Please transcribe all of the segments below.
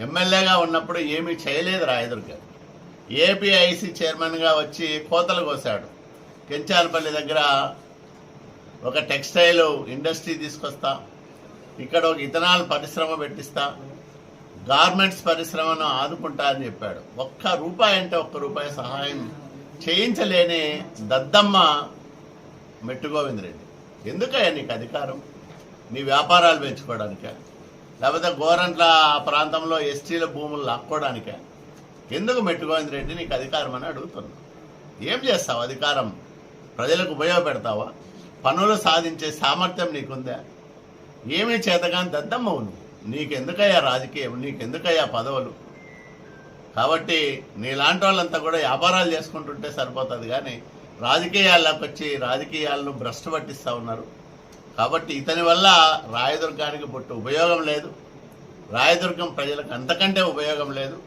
ఎమ్మెల్యేగా ఉన్నప్పుడు ఏమీ చేయలేదు రాయదుర్గ ఏపీఐసి చైర్మన్గా వచ్చి కోతలు కోసాడు కెంచానపల్లి దగ్గర ఒక టెక్స్టైల్ ఇండస్ట్రీ తీసుకొస్తా ఇక్కడ ఒక ఇథనాల్ పరిశ్రమ పెట్టిస్తా గార్మెంట్స్ పరిశ్రమను ఆదుకుంటా అని చెప్పాడు. ఒక్క రూపాయి అంటే ఒక్క రూపాయి సహాయం చేయించలేని దద్దమ్మ మెట్టుగోవిందరెడ్డి. ఎందుకయ్యా నీకు అధికారం? నీ వ్యాపారాలు పెంచుకోవడానికే? లేకపోతే గోరంట్ల ఆ ప్రాంతంలో ఎస్టీల భూములు లాక్కోవడానికే ఎందుకు మెట్టుగోవిందరెడ్డి నీకు అధికారం అని అడుగుతున్నా? ఏం చేస్తావు? అధికారం ప్రజలకు ఉపయోగపెడతావా? పనులు సాధించే సామర్థ్యం నీకుందా? ఏమీ చేతగాని దద్దమ్మవు నువ్వు. నీకెందుకయ్యా రాజకీయం? నీకెందుకయ్యా పదవులు? కాబట్టి నీలాంటి వాళ్ళంతా కూడా వ్యాపారాలు చేసుకుంటుంటే సరిపోతుంది. కానీ రాజకీయాల్లోకి వచ్చి రాజకీయాలను భ్రష్టు పట్టిస్తూ ఉన్నారు. కాబట్టి ఇతని వల్ల రాయదుర్గానికి పుట్టు ఉపయోగం లేదు. రాయదుర్గం ప్రజలకు అంతకంటే ఉపయోగం లేదు.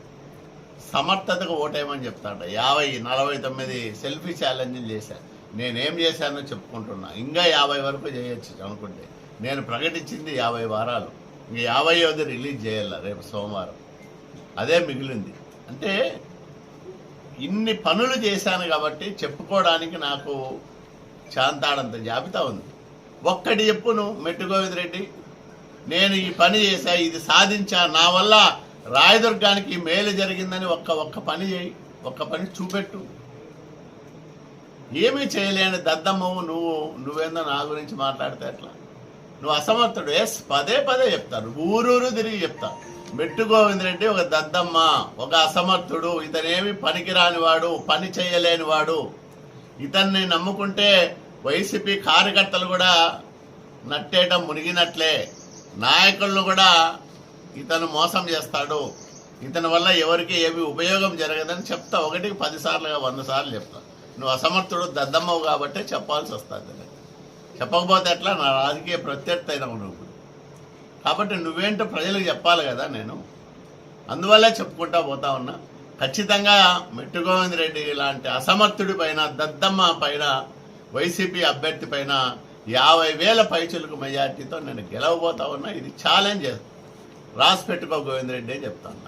సమర్థతకు ఓటేయమని చెప్తాడు యాభై నలభై తొమ్మిది సెల్ఫీ ఛాలెంజ్లు చేశాను నేనేం చేశానో చెప్పుకుంటున్నా. ఇంకా యాభై వరకు చేయొచ్చు అనుకుంటే. నేను ప్రకటించింది యాభై వారాలు. ఇంక యాభైవది రిలీజ్ చేయాల రేపు సోమవారం. అదే మిగిలింది. అంటే ఇన్ని పనులు చేశాను కాబట్టి చెప్పుకోవడానికి నాకు శాంతాడంత జాబితా ఉంది. ఒక్కటి చెప్పును మెట్టు గోవింద్ రెడ్డి. నేను ఈ పని చేశా ఇది సాధించా నా వల్ల రాయదుర్గానికి మేలు జరిగిందని ఒక్క ఒక్క పని చేయి ఒక్క పని చూపెట్టు. ఏమీ చేయలేని దద్దమ్మవు నువ్వు నువ్వేందో నా గురించి మాట్లాడితే ఎట్లా? నువ్వు అసమర్థుడు. ఎస్ పదే పదే చెప్తాను. ఊరూరు తిరిగి చెప్తా. మెట్టు గోవిందరెడ్డి ఒక దద్దమ్మ ఒక అసమర్థుడు. ఇతనేమి పనికిరాని వాడు పని చేయలేని వాడు ఇతన్ని నమ్ముకుంటే వైసీపీ కార్యకర్తలు కూడా నట్టేయటం మునిగినట్లే. నాయకులను కూడా ఇతను మోసం చేస్తాడు. ఇతని వల్ల ఎవరికి ఏమి ఉపయోగం జరగదని చెప్తా. ఒకటికి పదిసార్లుగా వంద సార్లు చెప్తా. నువ్వు అసమర్థుడు దద్దమ్మవు కాబట్టే చెప్పాల్సి వస్తుంది చెప్పకపోతే ఎట్లా? నా రాజకీయ ప్రత్యర్థి అయినావు నువ్వు కాబట్టి నువ్వేంటో ప్రజలకు చెప్పాలి కదా నేను. అందువల్లే చెప్పుకుంటా పోతా ఉన్నా. ఖచ్చితంగా మెట్టు రెడ్డి లాంటి అసమర్థుడి పైన దద్దమ్మ పైన వైసీపీ అభ్యర్థి పైన యాభై వేల పైచులకు మెజార్టీతో నేను గెలవబోతా ఉన్నా. ఇది ఛాలెంజ్ రాసి పెట్టుకో గోవింద్రెడ్డి అని చెప్తాను